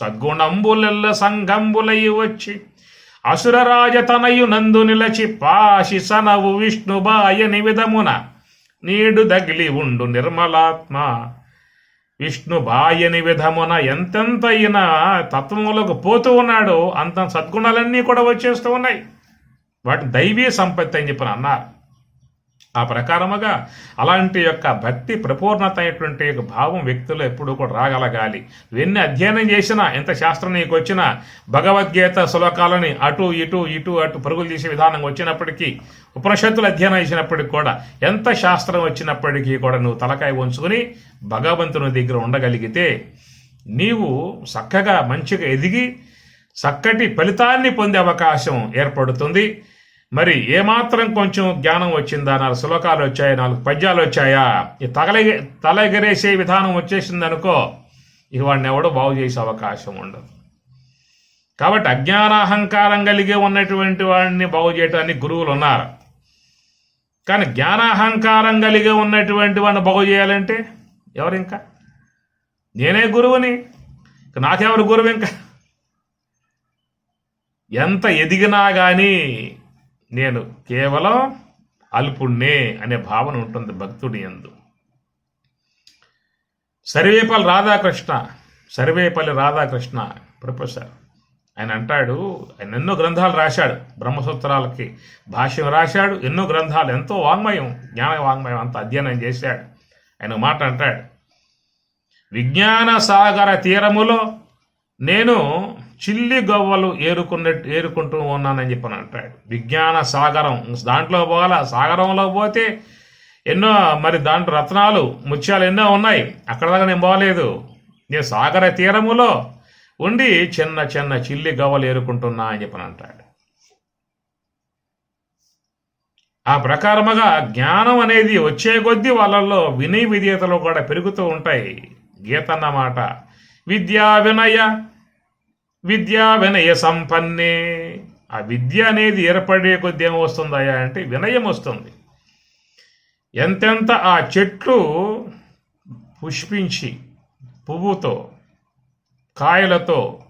సద్గుణంబులెల్ల సంఘంబులై వచ్చి అసురరాజతనయు నందు నిలచి పాశి సనవు విష్ణుబాయని విధమున నీడు దగిలి ఉండు నిర్మలాత్మ. విష్ణుబాయని విధమున ఎంతెంత తత్వములకు పోతూ ఉన్నాడో అంత సద్గుణాలన్నీ కూడా వచ్చేస్తూ ఉన్నాయి. వాటి దైవీ సంపత్తి అని చెప్పి అన్నారు. ఆ ప్రకారముగా అలాంటి యొక్క భక్తి ప్రపూర్ణత అయినటువంటి భావం వ్యక్తులు ఎప్పుడూ కూడా రాగలగాలి. ఎన్ని అధ్యయనం చేసినా ఎంత శాస్త్రం నీకు వచ్చినా భగవద్గీత శ్లోకాలని అటు ఇటు ఇటు అటు పరుగులు తీసే విధానం వచ్చినప్పటికీ ఉపనిషత్తులు అధ్యయనం చేసినప్పటికీ కూడా ఎంత శాస్త్రం వచ్చినప్పటికీ కూడా నువ్వు తలకాయ ఉంచుకుని భగవంతుని దగ్గర ఉండగలిగితే నీవు చక్కగా మంచిగా ఎదిగి చక్కటి ఫలితాన్ని పొందే అవకాశం ఏర్పడుతుంది. మరి ఏమాత్రం కొంచెం జ్ఞానం వచ్చిందా? నాలుగు శ్లోకాలు వచ్చాయా? నాలుగు పద్యాలు వచ్చాయా? ఈ తగలె తల ఎగరేసే విధానం వచ్చేసింది అనుకో ఇక వాడిని ఎవడో బాగు చేసే అవకాశం ఉండదు. కాబట్టి అజ్ఞానాహంకారం కలిగి ఉన్నటువంటి వాడిని బాగు చేయడానికి గురువులు ఉన్నారు. కానీ జ్ఞానాహంకారం కలిగి ఉన్నటువంటి వాడిని బాగు చేయాలంటే ఎవరు ఇంకా నేనే గురువుని. నాకెవరు గురువు ఇంకా? ఎంత ఎదిగినా కానీ నేను కేవలం అల్పుణ్ణే అనే భావన ఉంటుంది భక్తుడి ఎందు సర్వేపల్లి రాధాకృష్ణ సర్వేపల్లి రాధాకృష్ణ ప్రొఫెసర్. ఆయన అంటాడు ఆయన ఎన్నో గ్రంథాలు రాశాడు బ్రహ్మసూత్రాలకి భాష్యం రాశాడు ఎన్నో గ్రంథాలు ఎంతో వాంగ్మయం జ్ఞాన వాంగ్మయం అంత అధ్యయనం చేశాడు. ఆయన మాట అంటాడు విజ్ఞాన సాగర తీరములో నేను చిల్లి గవ్వలు ఏరుకున్నట్టు ఏరుకుంటూ ఉన్నానని చెప్పని అంటాడు. విజ్ఞాన సాగరం. దాంట్లో పోవాల? సాగరంలో పోతే ఎన్నో మరి దాంట్లో రత్నాలు ముత్యాలు ఎన్నో ఉన్నాయి. అక్కడ దాకా నేను పోలేదు. నేను సాగర తీరములో ఉండి చిన్న చిన్న చిల్లి గవ్వలు ఏరుకుంటున్నా అని చెప్పని అంటాడు. ఆ ప్రకారముగా జ్ఞానం అనేది వచ్చే కొద్దీ వాళ్ళల్లో వినయ విధేయతలు కూడా పెరుగుతూ ఉంటాయి. గీతన్నమాట. విద్యా వినయ విద్యా వినయ సంపన్నే. ఆ విద్య అనేది ఏర్పడే కొద్ది ఏం వస్తుందయ్యా అంటే వినయం వస్తుంది. ఎంతెంత ఆ చెట్లు పుష్పించి పువ్వుతో కాయలతో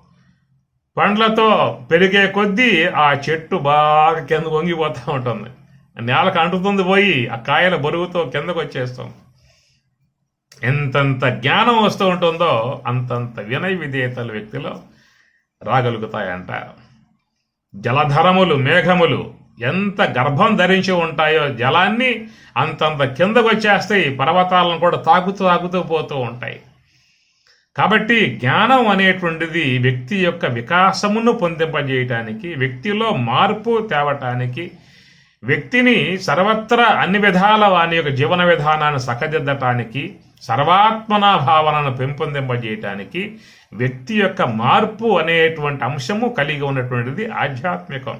పండ్లతో పెరిగే కొద్దీ ఆ చెట్టు బాగా కింద వంగిపోతూ ఉంటుంది. నేలకు అంటుతుంది పోయి ఆ కాయల బరువుతో కిందకు వచ్చేస్తాం. ఎంతంత జ్ఞానం వస్తూ ఉంటుందో అంతంత వినయ విధేయతలు వ్యక్తిలో రాగలుగుతాయంట. జలధరములు మేఘములు ఎంత గర్భం ధరించి ఉంటాయో జలాన్ని అంతంత కిందకు వచ్చేస్తాయి పర్వతాలను కూడా తాకుతూ తాకుతూ పోతూ ఉంటాయి. కాబట్టి జ్ఞానం అనేటువంటిది వ్యక్తి యొక్క వికాసమును పొందింపజేయటానికి వ్యక్తిలో మార్పు తేవటానికి వ్యక్తిని సర్వత్రా అన్ని విధాల వాని యొక్క జీవన విధానాన్ని సకదిద్దటానికి సర్వాత్మనా భావనను పెంపొందింపజేయటానికి వ్యక్తి యొక్క మార్పు అనేటువంటి అంశము కలిగి ఉన్నటువంటిది ఆధ్యాత్మికం.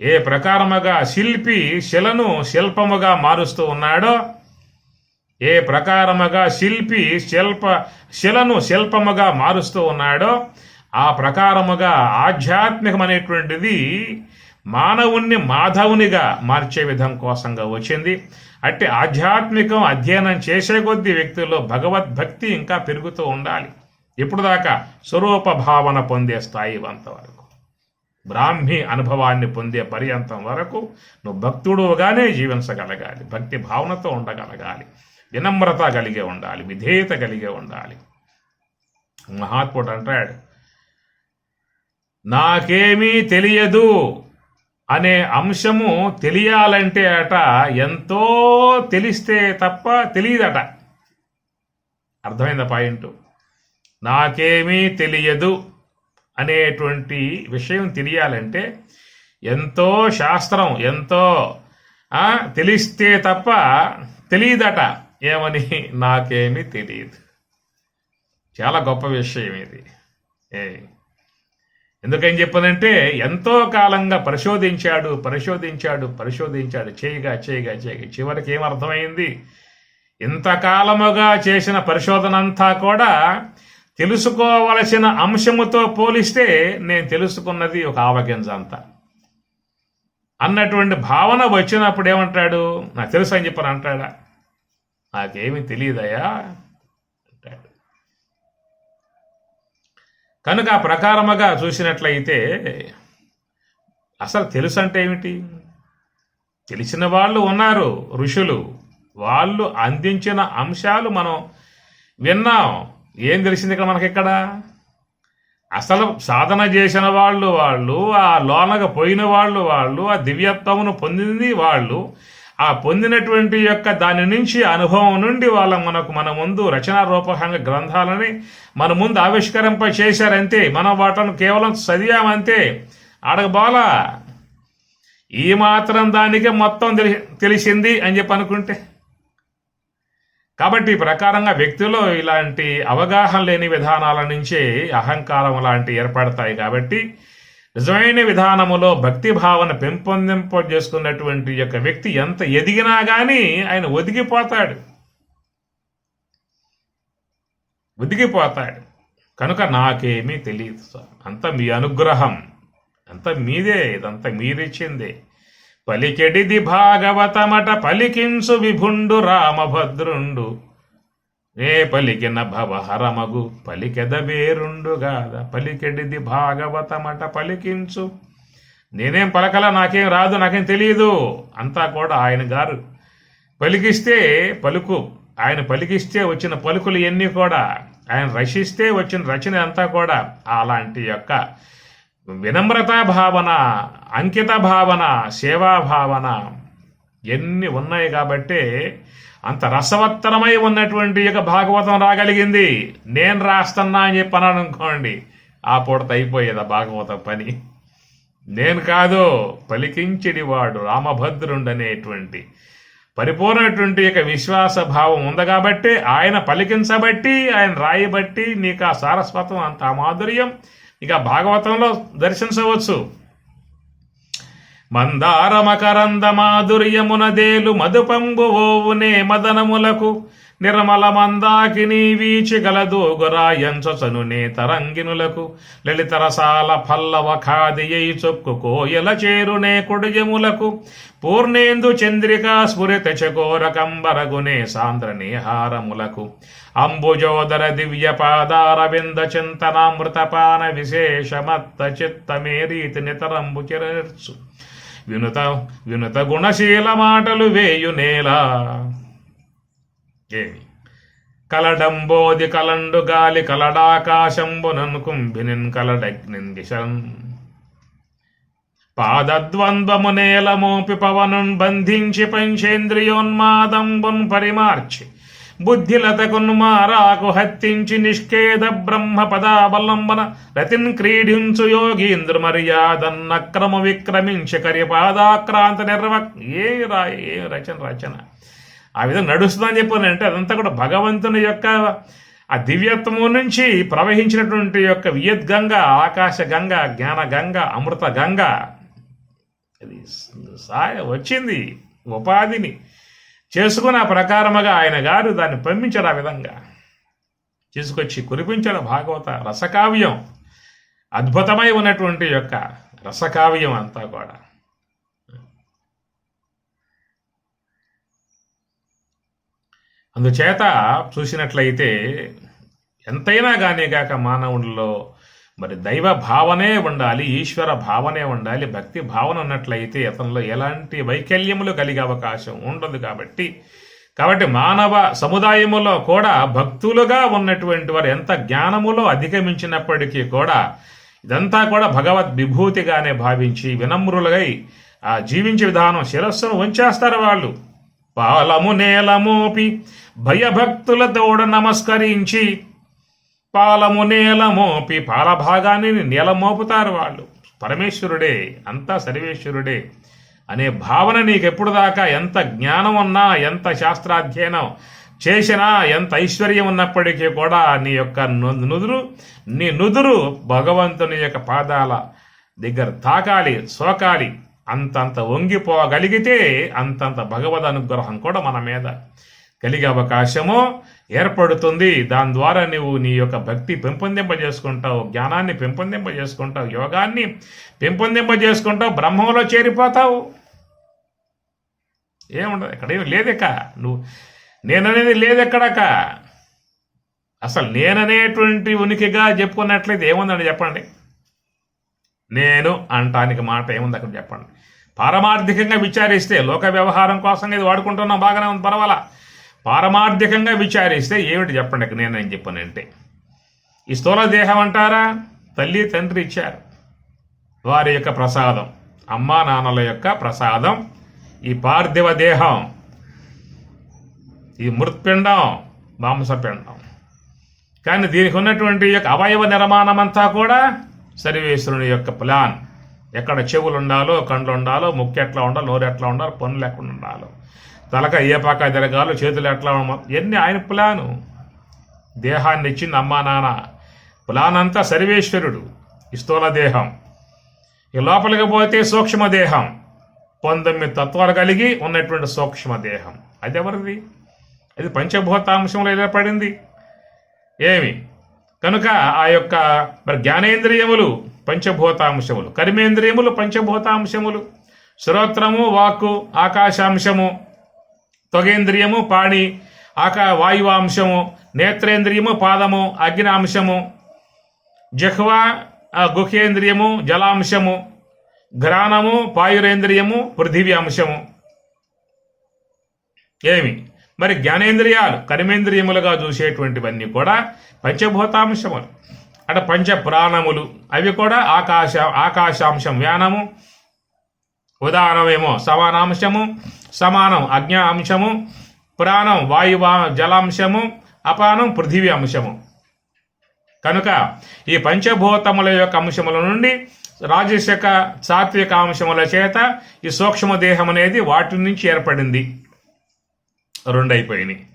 ఏ ప్రకారముగా శిల్పి శిలను శిల్పముగా మారుస్తూ ఉన్నాడో ఏ ప్రకారముగా శిల్పి శిల్ప శిలను శిల్పముగా మారుస్తూ ఉన్నాడో ఆ ప్రకారముగా ఆధ్యాత్మికమైనటువంటిది మానవుణ్ణి మాధవునిగా మార్చే విధం కోసంగా వచ్చింది. అంటే ఆధ్యాత్మికం అధ్యయనం చేసే కొద్దీ వ్యక్తుల్లో భగవద్భక్తి ఇంకా పెరుగుతూ ఉండాలి. ఇప్పుడు దాకా స్వరూప భావన పొందే స్థాయి అంతవరకు బ్రాహ్మి అనుభవాన్ని పొందే పర్యంతం వరకు నువ్వు భక్తుడుగానే జీవించగలగాలి. భక్తి భావనతో ఉండగలగాలి. వినమ్రత కలిగి ఉండాలి. విధేయత కలిగి ఉండాలి. మహాత్ముడు అంటాడు నాకేమీ తెలియదు. అనే అంశము తెలియాలంటే అట ఎంతో తెలిస్తే తప్ప తెలియదట. అర్థమైందా పాయింట్? నాకేమీ తెలియదు అనేటువంటి విషయం తెలియాలంటే ఎంతో శాస్త్రం ఎంతో తెలిస్తే తప్ప తెలియదట. ఏమని? నాకేమీ తెలియదు. చాలా గొప్ప విషయం ఇది. ఏ ఎందుకని చెప్పనంటే ఎంతో కాలంగా పరిశోధించాడు పరిశోధించాడు పరిశోధించాడు చేయగా చేయగా చేయగా. చివరికి ఏమర్థమైంది ఇంతకాలముగా చేసిన పరిశోధన అంతా కూడా తెలుసుకోవలసిన అంశముతో పోలిస్తే నేను తెలుసుకున్నది ఒక ఆవగింజ అంతా. అన్నటువంటి భావన వచ్చినప్పుడు ఏమంటాడు? నాకు తెలుసు అని చెప్పని అంటాడా? నాకేమీ తెలియదయ్యా. కనుక ఆ ప్రకారముగా చూసినట్లయితే అసలు తెలుసు అంటే ఏమిటి? తెలిసిన వాళ్ళు ఉన్నారు ఋషులు. వాళ్ళు అందించిన అంశాలు మనం విన్నాం. ఏం తెలిసింది ఇక్కడ మనకి ఇక్కడ అసలు సాధన చేసిన వాళ్ళు వాళ్ళు ఆ లోనగా పోయిన వాళ్ళు వాళ్ళు ఆ దివ్యత్వమును పొందింది వాళ్ళు ఆ పొందినటువంటి యొక్క దాని నుంచి అనుభవం నుండి వాళ్ళ మనకు మన ముందు రచనా రూపకంగా గ్రంథాలని మన ముందు ఆవిష్కరింప చేశారంతే. మనం వాటిని కేవలం చదివామంతే. అడగబోలా. ఈ మాత్రం దానికే మొత్తం తెలి తెలిసింది అని చెప్పి అనుకుంటే. కాబట్టి ఈ ప్రకారంగా వ్యక్తిలో ఇలాంటి అవగాహన లేని విధానాల నుంచే అహంకారం లాంటివి ఏర్పడతాయి కాబట్టి నిజమైన విధానములో భక్తి భావన పెంపొందింప చేసుకున్నటువంటి యొక్క వ్యక్తి ఎంత ఎదిగినా కానీ ఆయన ఒదిగిపోతాడు. ఒదిగిపోతాడు. కనుక నాకేమీ తెలియదు సార్. అంత మీ అనుగ్రహం అంత మీదే ఇదంతా మీరిచ్చిందే. పలికెడిది భాగవతమట పలికించు విభుండు రామభద్రుండు. ఏ పలికిన భవహరమగు పలికెద వేరుండుగాద పలికెడిది భాగవతమట పలికించు. నేనేం పలకల నాకేం రాదు నాకేం తెలియదు అంతా కూడా ఆయన గారు పలికిస్తే పలుకు ఆయన పలికిస్తే వచ్చిన పలుకులు ఎన్ని కూడా ఆయన రచిస్తే వచ్చిన రచన అంతా కూడా అలాంటి యొక్క వినమ్రతా భావన అంకిత భావన సేవా భావన ఎన్ని ఉన్నాయి కాబట్టి అంత రసవత్తరమై ఉన్నటువంటి యొక్క భాగవతం రాగలిగింది. నేను రాస్తున్నా అని చెప్పి అనుకోండి ఆ పూటత అయిపోయేది ఆ భాగవతం పని. నేను కాదు పలికించిడి వాడు అనేటువంటి పరిపూర్ణటువంటి యొక్క విశ్వాస భావం ఉంది కాబట్టి ఆయన పలికించబట్టి ఆయన రాయబట్టి నీకు ఆ సారస్వతం అంత మాధుర్యం ఇక భాగవతంలో దర్శించవచ్చు. మందార మకరంద మాధుర్యమునదేలు మధుపంబు ఓవునే మదనములకు నిర్మల మందాకిని వీచి గలదోగురాయంచనునే తరంగినులకు లలితరసాల పల్లవ ఖాదియై చొక్కు కోయల చేరునే కొడుయములకు పూర్ణేందు చంద్రికా స్ఫురిత చకోర కంబరగునే సాంద్ర నేహారములకు అంబుజోదర దివ్య పాదారవింద చింతనామృతపాన విశేషమత్త చిత్తమే రీతి నితరంబు చిరర్చు. వినుత వినుత గుణశీల మాటలు వేయునేలా ఏమి? కలడంబోది కలండు గాలి కలడాకాశంబునన్ కుంభినిన్ కలడగ్నిన్ దిశన్ పాదద్వంద్వము నేల మోపి పవనున్ బంధించి పంచేంద్రియోన్మాదంబున్ పరిమార్చి బుద్ధిలతకున్ మారాకు హత్తించి నిష్కేద బ్రహ్మ పదావలంబన రతిన్ క్రీడించు యోగీంద్ర మర్యాదన్నక్రమ విక్రమించి కరిపాదాక్రాంత నిర్వ ఏ రా ఏ రచన రచన. ఆ విధంగా నడుస్తుందని చెప్పానంటే అదంతా కూడా భగవంతుని యొక్క ఆ దివ్యత్వము నుంచి ప్రవహించినటువంటి యొక్క వియద్గంగ ఆకాశ గంగ జ్ఞాన గంగ అమృత గంగ. అది సాయ వచ్చింది ఉపాధిని. చేసుకున్న ప్రకారముగా ఆయన గారు దాన్ని పంపించారు ఆ విధంగా. తీసుకొచ్చి కురిపించాడు భాగవత రసకావ్యం అద్భుతమై ఉన్నటువంటి యొక్క రసకావ్యం అంతా కూడా. అందుచేత చూసినట్లయితే ఎంతైనా కానీ కాక మానవుల్లో మరి దైవ భావనే ఉండాలి ఈశ్వర భావనే ఉండాలి భక్తి భావన ఉన్నట్లయితే అతనిలో ఎలాంటి వైకల్యములు కలిగే అవకాశం ఉండదు కాబట్టి కాబట్టి మానవ సముదాయములో కూడా భక్తులుగా ఉన్నటువంటి వారు ఎంత జ్ఞానములో అధిగమించినప్పటికీ కూడా ఇదంతా కూడా భగవద్ విభూతిగానే భావించి వినమ్రులుగై ఆ జీవించే విధానం శిరస్సును ఉంచేస్తారు వాళ్ళు. పాలము నేలమోపి భయభక్తులతోడ నమస్కరించి పాలము నేలమోపి పాలభాగాన్ని నేలమోపుతారు వాళ్ళు. పరమేశ్వరుడే అంతా సర్వేశ్వరుడే అనే భావన నీకు ఎప్పుడు దాకా ఎంత జ్ఞానం ఉన్నా ఎంత శాస్త్రాధ్యయనం చేసినా ఎంత ఐశ్వర్యం ఉన్నప్పటికీ కూడా నీ యొక్క నుదురు నీ నుదురు భగవంతుని యొక్క పాదాల దగ్గర తాకాలి సోకాలి. అంతంత వంగిపోగలిగితే అంతంత భగవద్ అనుగ్రహం కూడా మన మీద కలిగే అవకాశము. ఏర్పడుతుంది. దాని ద్వారా నువ్వు నీ యొక్క భక్తి పెంపొందింపజేసుకుంటావు జ్ఞానాన్ని పెంపొందింపజేసుకుంటావు యోగాన్ని పెంపొందింపజేసుకుంటావు బ్రహ్మంలో చేరిపోతావు. ఏముండదు ఎక్కడ లేదక్క. నువ్వు నేననేది లేదెక్కడక అసలు నేననేటువంటి ఉనికిగా చెప్పుకున్నట్లయితే ఏముందండి చెప్పండి? నేను అంటానికి మాట ఏముంది అక్కడ చెప్పండి? పారమార్థికంగా విచారిస్తే లోక వ్యవహారం కోసం ఇది వాడుకుంటున్నాం బాగానే ఉంది పర్వాలా? పారమార్థికంగా విచారిస్తే ఏమిటి చెప్పండి ఇక్కడ నేనేం చెప్పానంటే ఈ స్థూల దేహం అంటారా? తల్లి తండ్రి ఇచ్చారు. వారి యొక్క ప్రసాదం అమ్మా నాన్నల యొక్క ప్రసాదం ఈ పార్థివ దేహం ఈ మృత్పిండం మాంసపిండం. కానీ దీనికి ఉన్నటువంటి యొక్క అవయవ నిర్మాణం అంతా కూడా సర్వేశ్వరుని యొక్క ప్లాన్. ఎక్కడ చెవులు ఉండాలో కండ్లు ఉండాలో ముక్కు ఎట్లా ఉండాలో నోరు ఎట్లా ఉండాలో పనులు ఎక్కడ ఉండాలో. తలక ఏపాక తిరగాలు చేతులు ఎట్లా ఉండాలో ఇవన్నీ ఆయన ప్లాను? దేహాన్ని ఇచ్చింది అమ్మా నాన్న. ప్లాన్ అంతా సర్వేశ్వరుడు ఇస్తూల స్థూల దేహం. ఈ లోపలికి పోతే సూక్ష్మ దేహం. పంతొమ్మిది తత్వాలు కలిగి ఉన్నటువంటి సూక్ష్మ దేహం. అది ఎవరిది? అది పంచభూతాంశంలో ఏర్పడింది. ఏమి? కనుక ఆ యొక్క మరి జ్ఞానేంద్రియములు పంచభూతాంశములు కర్మేంద్రియములు పంచభూతాంశములు శ్రోత్రము వాక్కు ఆకాశాంశము త్వగేంద్రియము పాణి ఆకా వాయువాంశము నేత్రేంద్రియము పాదము అగ్నాంశము జహ్వ ఆ, గుహేంద్రియము జలాంశము ఘ్రాణము పాయురేంద్రియము పృథివీ అంశము ఏమి? మరి జ్ఞానేంద్రియాలు కర్మేంద్రియములుగా చూసేటువంటివన్నీ కూడా పంచభూతాంశములు. అంటే పంచ ప్రాణములు అవి కూడా ఆకాశ ఆకాశాంశం వ్యానము ఉదాహరణమేమో సమానాంశము సమానం అజ్ఞ అంశము ప్రాణం వాయువా జలాంశము అపానం పృథివీ అంశము. కనుక ఈ పంచభూతముల యొక్క అంశముల నుండి రాజశక సాత్విక అంశముల చేత ఈ సూక్ష్మ దేహం అనేది వాటి నుంచి ఏర్పడింది. రెండైపోయినాయి.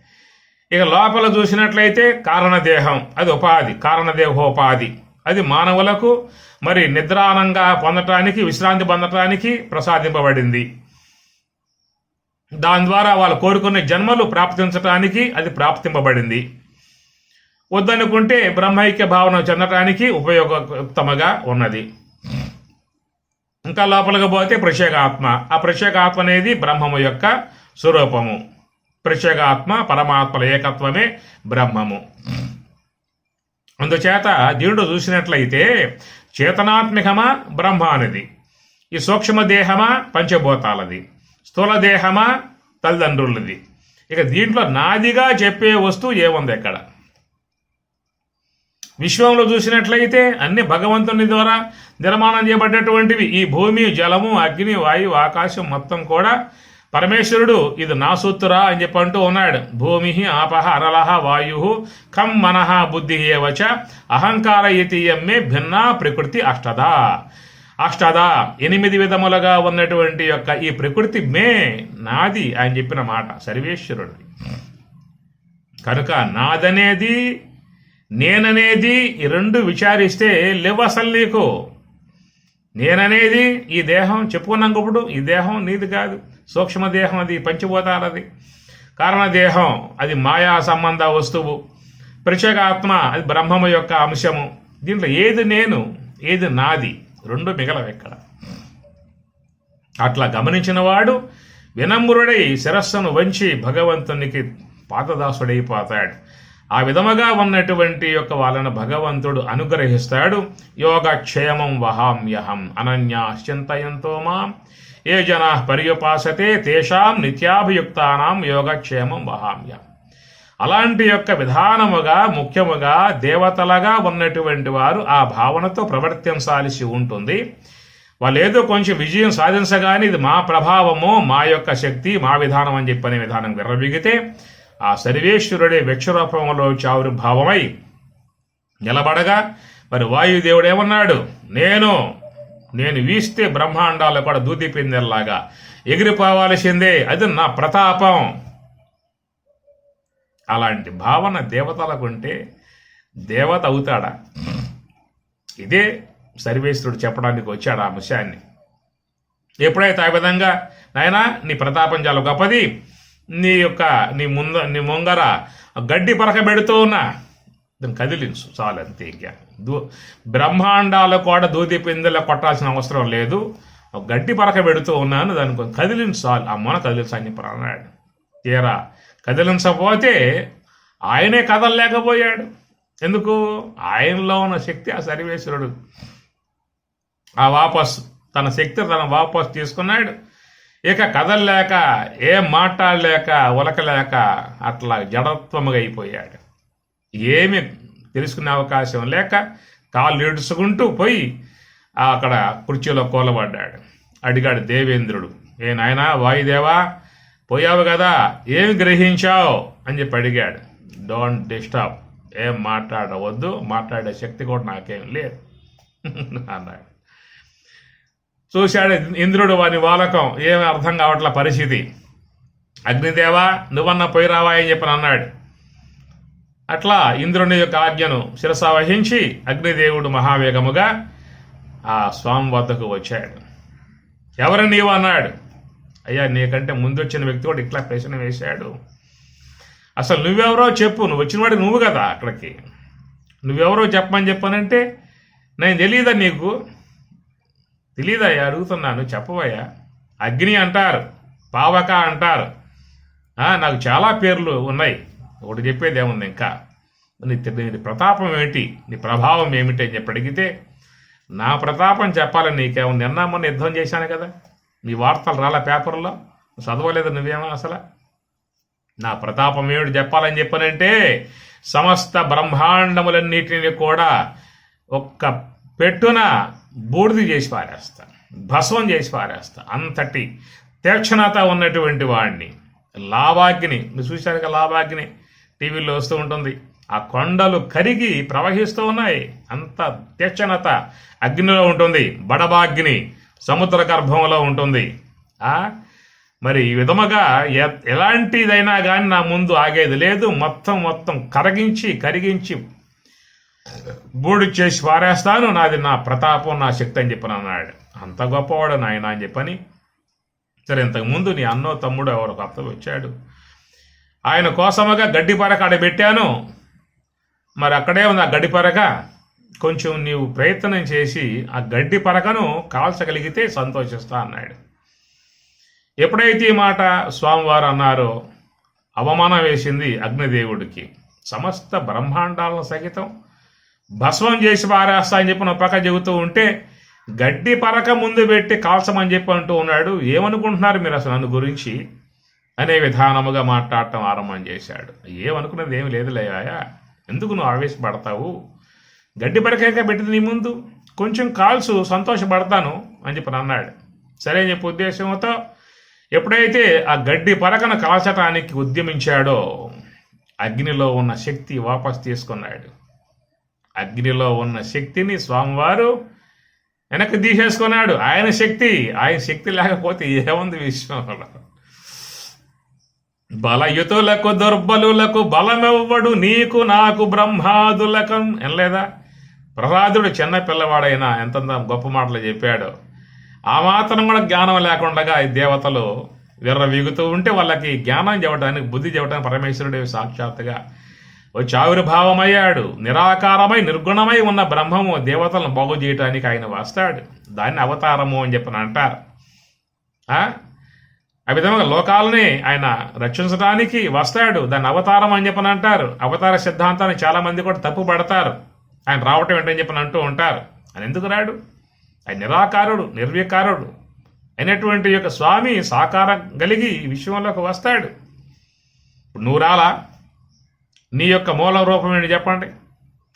ఇక లోపల చూసినట్లయితే కారణదేహం అది ఉపాధి కారణదేహోపాధి. అది మానవులకు మరి నిద్రానంగా పొందటానికి విశ్రాంతి పొందటానికి ప్రసాదింపబడింది. దాని ద్వారా వాళ్ళు కోరుకునే జన్మలు ప్రాప్తించటానికి అది ప్రాప్తింపబడింది. వద్దనుకుంటే బ్రహ్మైక్య భావన చెందటానికి ఉపయోగయుక్తముగా ఉన్నది. ఇంకా లోపలికి పోతే ప్రత్యేగాత్మ. ఆ ప్రత్యేగాత్మ అనేది బ్రహ్మము యొక్క స్వరూపము. ప్రత్యేగాత్మ పరమాత్మల ఏకత్వమే బ్రహ్మము. అందుచేత దీనుడు చూసినట్లయితే చేతనాత్మికమా బ్రహ్మ అనేది. ఈ సూక్ష్మ దేహమా పంచభూతాలది. స్థూల దేహమా తల్లిదండ్రులది. ఇక దీంట్లో నాదిగా చెప్పే వస్తువు ఏముంది ఎక్కడ? విశ్వంలో చూసినట్లయితే అన్ని భగవంతుని ద్వారా నిర్మాణం చేయబడ్డటువంటివి ఈ భూమి జలము అగ్ని వాయువు ఆకాశం మొత్తం కూడా పరమేశ్వరుడు ఇది నా సూత్రా అని చెప్పి అంటూ ఉన్నాడు. భూమి ఆపహ అరలహ వాయు కం మనః బుద్ధి ఏవచ అహంకార ఇతీయమ్మే భిన్నా ప్రకృతి అష్టదా. అష్టదా ఎనిమిది విధములుగా ఉన్నటువంటి యొక్క ఈ ప్రకృతి మే నాది అని చెప్పిన మాట సర్వేశ్వరుడు కనుక నాదనేది నేననేది ఈ రెండు విచారిస్తే లేవు అసలు నీకు. నేననేది ఈ దేహం చెప్పుకున్నాం ఇప్పుడు ఈ దేహం నీది కాదు. సూక్ష్మదేహం అది పంచభూతాలది. కారణదేహం అది మాయా సంబంధ వస్తువు. ప్రత్యేగాత్మ అది బ్రహ్మము యొక్క అంశము. దీంట్లో ఏది నేను ఏది నాది రెండు మిగలవెక్కడ అట్లా గమనించినవాడు వినమ్రుడై శిరస్సును వంచి భగవంతునికి పాతదాసుడైపోతాడు ఆ విధముగా ఉన్నటువంటి యొక్క వాళ్ళను భగవంతుడు అనుగ్రహిస్తాడు. యోగక్షేమం వహామ్యహం అనన్యాశ్చింతయంతో మాం. ఏ జనా పర్యుపాసతే తేషాం నిత్యాభియుక్తానాం యోగక్షేమం వహామ్యహం. అలాంటి యొక్క విధానముగా ముఖ్యముగా దేవతలుగా ఉన్నటువంటి వారు ఆ భావనతో ప్రవర్తించాల్సి ఉంటుంది. వాళ్ళు ఏదో కొంచెం విజయం సాధించగానే ఇది మా ప్రభావము మా యొక్క శక్తి మా విధానం అని చెప్పనే విధానం విర్రబిగితే ఆ సర్వేశ్వరుడే వృక్షరూపంలో చావుర్భావమై నిలబడగా మరి వాయుదేవుడు ఏమన్నాడు? నేను నేను వీస్తే బ్రహ్మాండాలు కూడా దూది పిందెల్లాగా ఎగిరిపోవాల్సిందే అది నా ప్రతాపం. అలాంటి భావన దేవతలకు ఉంటే దేవత అవుతాడా? ఇదే సర్వేశ్వరుడు చెప్పడానికి వచ్చాడు ఆ అంశాన్ని ఎప్పుడైతే ఆ విధంగా నాయనా నీ ప్రతాపం చాలా గొప్పది. నీ యొక్క నీ ముంద నీ ముంగర గడ్డి పరక పెడుతూ ఉన్నా. దాన్ని కదిలించు చాలు అంతే ఇంకా. దూ బ్రహ్మాండాలు కూడా దూది పిందెల కొట్టాల్సిన అవసరం లేదు. గడ్డి పరక పెడుతూ ఉన్నాను దాన్ని కదిలించు చాలు. అమ్మన కదిలించు అని ప్రాణాడు. తీరా కదిలించకపోతే ఆయనే కదలలేకపోయాడు. ఎందుకు? ఆయనలో ఉన్న శక్తి ఆ సర్వేశ్వరుడు. ఆ వాపస్ తన శక్తి తన వాపస్ తీసుకున్నాడు. ఇక కదలలేక ఏం మాట్లాడలేక ఉలకలేక అట్లా జడత్వముగా అయిపోయాడు ఏమి తెలుసుకునే అవకాశం లేక కాళ్ళు ఏడుచుకుంటూ పోయి అక్కడ కుర్చీలో కూలబడ్డాడు. అడిగాడు దేవేంద్రుడు ఏ నాయనా వాయుదేవా పోయావు కదా ఏమి గ్రహించావు? అని చెప్పి అడిగాడు. డోంట్ డిస్టర్బ్ ఏం మాట్లాడవద్దు మాట్లాడే శక్తి కూడా నాకేం లేదు. అన్నాడు. చూశాడు ఇంద్రుడు వాని వాలకం ఏమి అర్థం కావట్ల పరిస్థితి? అగ్నిదేవా నువ్వన్న పోయి రావా అని చెప్పని అన్నాడు. అట్లా ఇంద్రుని యొక్క ఆజ్ఞను శిరస వహించి అగ్నిదేవుడు మహావేగముగా ఆ స్వామి వద్దకు వచ్చాడు. ఎవరు నీవు అన్నాడు. అయ్యా నీకంటే ముందు వచ్చిన వ్యక్తి కూడా ఇట్లా ప్రశ్న వేశాడు. అసలు నువ్వెవరో చెప్పు నువ్వు వచ్చినవాడు నువ్వు కదా అక్కడికి. నువ్వెవరో చెప్పమని చెప్పానంటే నేను తెలియదా నీకు? తెలియదయ్యా అడుగుతున్నాను చెప్పవయ్యా. అగ్ని అంటారు పావక అంటారు. నాకు చాలా పేర్లు ఉన్నాయి. ఒకటి చెప్పేది ఏముంది ఇంకా? నీ నీ ప్రతాపం ఏమిటి? నీ ప్రభావం ఏమిటి అని చెప్పి అడిగితే నా ప్రతాపం చెప్పాలని నీకేమో నిన్న మొన్న యుద్ధం చేశాను కదా. నీ వార్తలు రాలా పేపర్లో. చదవలేదు నువ్వేమో అసలు? నా ప్రతాపం ఏమిటి చెప్పాలని చెప్పానంటే సమస్త బ్రహ్మాండములన్నిటిని కూడా ఒక్క పెట్టున బూడిద చేసి పారేస్తా. భస్వం చేసి పారేస్తా. అంతటి తీక్షణత ఉన్నటువంటి వాడిని లావాగ్ని నువ్వు చూశారు కదా లావాగ్ని టీవీలో వస్తూ ఉంటుంది. ఆ కొండలు కరిగి ప్రవహిస్తూ ఉన్నాయి. అంత తీక్షణత అగ్నిలో ఉంటుంది. బడబాగ్ని సముద్ర గర్భంలో ఉంటుంది. మరి ఈ విధముగా ఎలాంటిదైనా కానీ నా ముందు ఆగేది లేదు. మొత్తం మొత్తం కరిగించి కరిగించి బూడి చేసి పారేస్తాను. నాది నా ప్రతాపం నా శక్తి అని చెప్పని అన్నాడు. అంత గొప్పవాడు నాయన అని చెప్పని. సరే ఇంతకుముందు నీ అన్నో తమ్ముడు ఎవరు కొత్త వచ్చాడు. ఆయన కోసముగా గడ్డి పరక ఆడ పెట్టాను. మరి అక్కడే ఉంది ఆ గడ్డి పరక కొంచెం నీవు ప్రయత్నం చేసి ఆ గడ్డి పరకను కాల్చగలిగితే సంతోషిస్తా అన్నాడు. ఎప్పుడైతే ఈ మాట స్వామివారు అన్నారో అవమానం వేసింది అగ్నిదేవుడికి. సమస్త బ్రహ్మాండాలను సహితం భస్మం చేసి పారేస్తా అని చెప్పి ఒక పక్క చెబుతూ ఉంటే గడ్డి పరక ముందు పెట్టి కాల్చమని చెప్పి అంటూ ఉన్నాడు. ఏమనుకుంటున్నారు మీరు అసలు నన్ను గురించి? అనే విధానముగా మాట్లాడటం ఆరంభం చేశాడు. ఏమనుకున్నది ఏమి లేదులేయా ఎందుకు నువ్వు ఆవేశపడతావు? గడ్డి పరకగా పెట్టింది నీ ముందు? కొంచెం కాల్సు సంతోషపడతాను అని చెప్పి అన్నాడు సరే అని చెప్పి ఉద్దేశంతో ఎప్పుడైతే ఆ గడ్డి పరకను కాల్చటానికి ఉద్యమించాడో అగ్నిలో ఉన్న శక్తి వాపస్ తీసుకున్నాడు. అగ్నిలో ఉన్న శక్తిని స్వామివారు వెనక్కి తీసేసుకున్నాడు. ఆయన శక్తి ఆయన శక్తి లేకపోతే ఏముంది విశ్వంలో? బలయుతులకు దుర్బలులకు బలమెవ్వడు నీకు నాకు బ్రహ్మాదులకు. ఎనలేదా ప్రహ్లాదుడు చిన్న పిల్లవాడైనా ఎంత గొప్ప మాటలు చెప్పాడు. ఆ మాత్రం కూడా జ్ఞానం లేకుండా ఈ దేవతలు విర్ర వీగుతూ ఉంటే వాళ్ళకి జ్ఞానం చెప్పడానికి బుద్ధి చెప్పడానికి పరమేశ్వరుడు సాక్షాత్తుగా వచ్చి ఆవిర్భావమయ్యాడు నిరాకారమై నిర్గుణమై ఉన్న బ్రహ్మము దేవతలను బాగు చేయటానికి ఆయన వస్తాడు. దాన్ని అవతారము అని చెప్పని అంటారు. ఆ? విధంగా లోకాలని ఆయన రక్షించడానికి వస్తాడు. దాన్ని అవతారం అని చెప్పని అంటారు. అవతార సిద్ధాంతాన్ని చాలా మంది కూడా తప్పు పడతారు ఆయన రావటం ఏంటని చెప్పని అంటూ ఉంటారు. ఆయన ఎందుకు రాడు? ఆయన నిరాకారుడు నిర్వికారుడు అయినటువంటి యొక్క స్వామి సాకారం కలిగి ఈ విశ్వంలోకి వస్తాడు. ఇప్పుడు నువ్వు రాలా నీ యొక్క మూల రూపం ఏంటి చెప్పండి?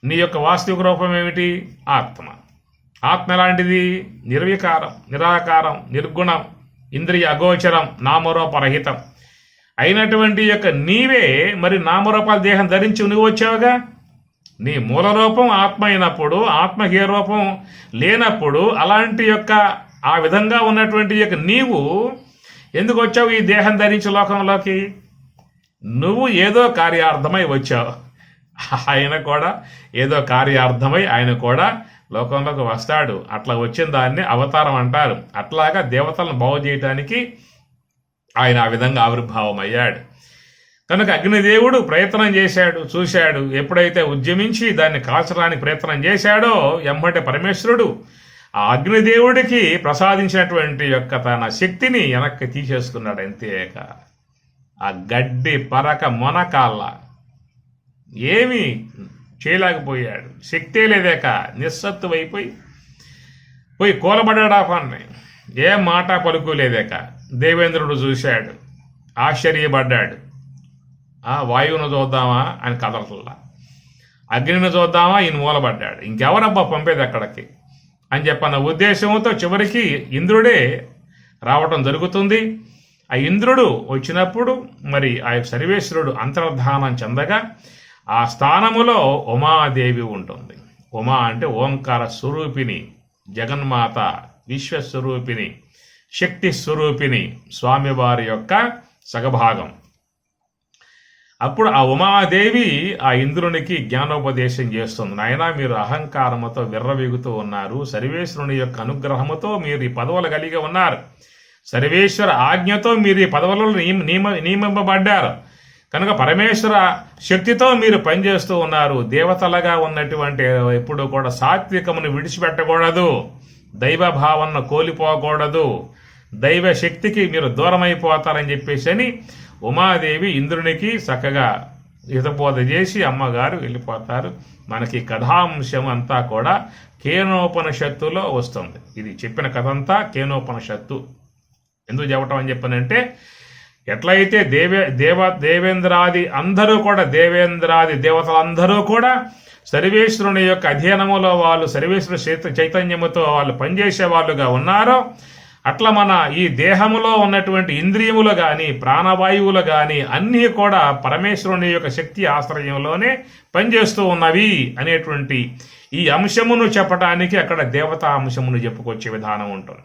నీ యొక్క వాస్తవిక రూపం ఏమిటి? ఆత్మ. ఆత్మ ఎలాంటిది? నిర్వికారం నిరాకారం నిర్గుణం. ఇంద్రియ అగోచరం నామరూపరహితం. అయినటువంటి యొక్క నీవే మరి నామరూపాల దేహం ధరించి నువ్వు వచ్చావుగా? నీ మూల రూపం ఆత్మ అయినప్పుడు ఆత్మహీయ రూపం లేనప్పుడు అలాంటి యొక్క ఆ విధంగా ఉన్నటువంటి యొక్క నీవు ఎందుకు వచ్చావు ఈ దేహం ధరించి లోకంలోకి? నువ్వు ఏదో కార్యార్థమై వచ్చావు. ఆయన కూడా ఏదో కార్యార్థమై ఆయన కూడా లోకంలోకి వస్తాడు. అట్లా వచ్చిన దాన్ని అవతారం అంటారు. అట్లాగా దేవతలను బాగు చేయటానికి ఆయన ఆ విధంగా ఆవిర్భావం అయ్యాడు కనుక అగ్నిదేవుడు ప్రయత్నం చేశాడు చూశాడు. ఎప్పుడైతే ఉద్యమించి దాన్ని కాల్చడానికి ప్రయత్నం చేశాడో ఎంబటి పరమేశ్వరుడు ఆ అగ్నిదేవుడికి ప్రసాదించినటువంటి యొక్క తన శక్తిని వెనక్కి తీసేసుకున్నాడు అంతేక. ఆ గడ్డి పరక మొనకాళ్ళ. ఏమి చేయలేకపోయాడు. శక్తే లేదాక నిస్సత్తువైపోయి పోయి కూలబడ్డాడు ఆ పన్ని ఏ మాట పలుకులేదాక దేవేంద్రుడు చూశాడు. ఆశ్చర్యపడ్డాడు. ఆ వాయువును చూద్దామా అని కదలట్లా అగ్నిని చూద్దామా ఈయన మూలబడ్డాడు. ఇంకెవరబ్బా పంపేది అక్కడికి? అని చెప్పన్న ఉద్దేశంతో చివరికి ఇంద్రుడే రావటం జరుగుతుంది. ఆ ఇంద్రుడు వచ్చినప్పుడు మరి ఆ యొక్క సర్వేశ్వరుడు అంతర్ధానం చెందగా ఆ స్థానములో ఉమాదేవి ఉంటుంది. ఉమా అంటే ఓంకార స్వరూపిణి జగన్మాత విశ్వస్వరూపిణి శక్తి స్వరూపిణి స్వామివారి యొక్క సగభాగం. అప్పుడు ఆ ఉమాదేవి ఆ ఇంద్రునికి జ్ఞానోపదేశం చేస్తుంది. నాయన మీరు అహంకారముతో విర్రవీగుతూ ఉన్నారు. సర్వేశ్వరుని యొక్క అనుగ్రహముతో మీరు ఈ పదవులు కలిగి ఉన్నారు. సర్వేశ్వర ఆజ్ఞతో మీరు ఈ పదవులలో నియమ నియమ నియమింపబడ్డారు. కనుక పరమేశ్వర శక్తితో మీరు పనిచేస్తూ ఉన్నారు దేవతలుగా ఉన్నటువంటి ఎప్పుడు కూడా సాత్వికమును విడిచిపెట్టకూడదు దైవ భావనను కోల్పోకూడదు దైవ శక్తికి మీరు దూరమైపోతారని చెప్పేసి అని ఉమాదేవి ఇంద్రునికి చక్కగా హితబోధ చేసి అమ్మగారు వెళ్ళిపోతారు. మనకి కథాంశం అంతా కూడా కేనోపనిషత్తులో వస్తుంది. ఇది చెప్పిన కథ అంతా కేనోపనిషత్తు. ఎందుకు చెప్పటం అని చెప్పానంటే ఎట్లయితే దేవే దేవ దేవేంద్రాది అందరూ కూడా దేవేంద్రాది దేవతలందరూ కూడా సర్వేశ్వరుని యొక్క అధ్యయనములో వాళ్ళు సర్వేశ్వర చైత- చైతన్యముతో వాళ్ళు పనిచేసే వాళ్ళుగా ఉన్నారో అట్లా మన ఈ దేహములో ఉన్నటువంటి ఇంద్రియములు కానీ ప్రాణవాయువులు కానీ అన్నీ కూడా పరమేశ్వరుని యొక్క శక్తి ఆశ్రయంలోనే పనిచేస్తూ ఉన్నవి అనేటువంటి ఈ అంశమును చెప్పడానికి అక్కడ దేవతా అంశమును చెప్పుకొచ్చే విధానం ఉంటుంది.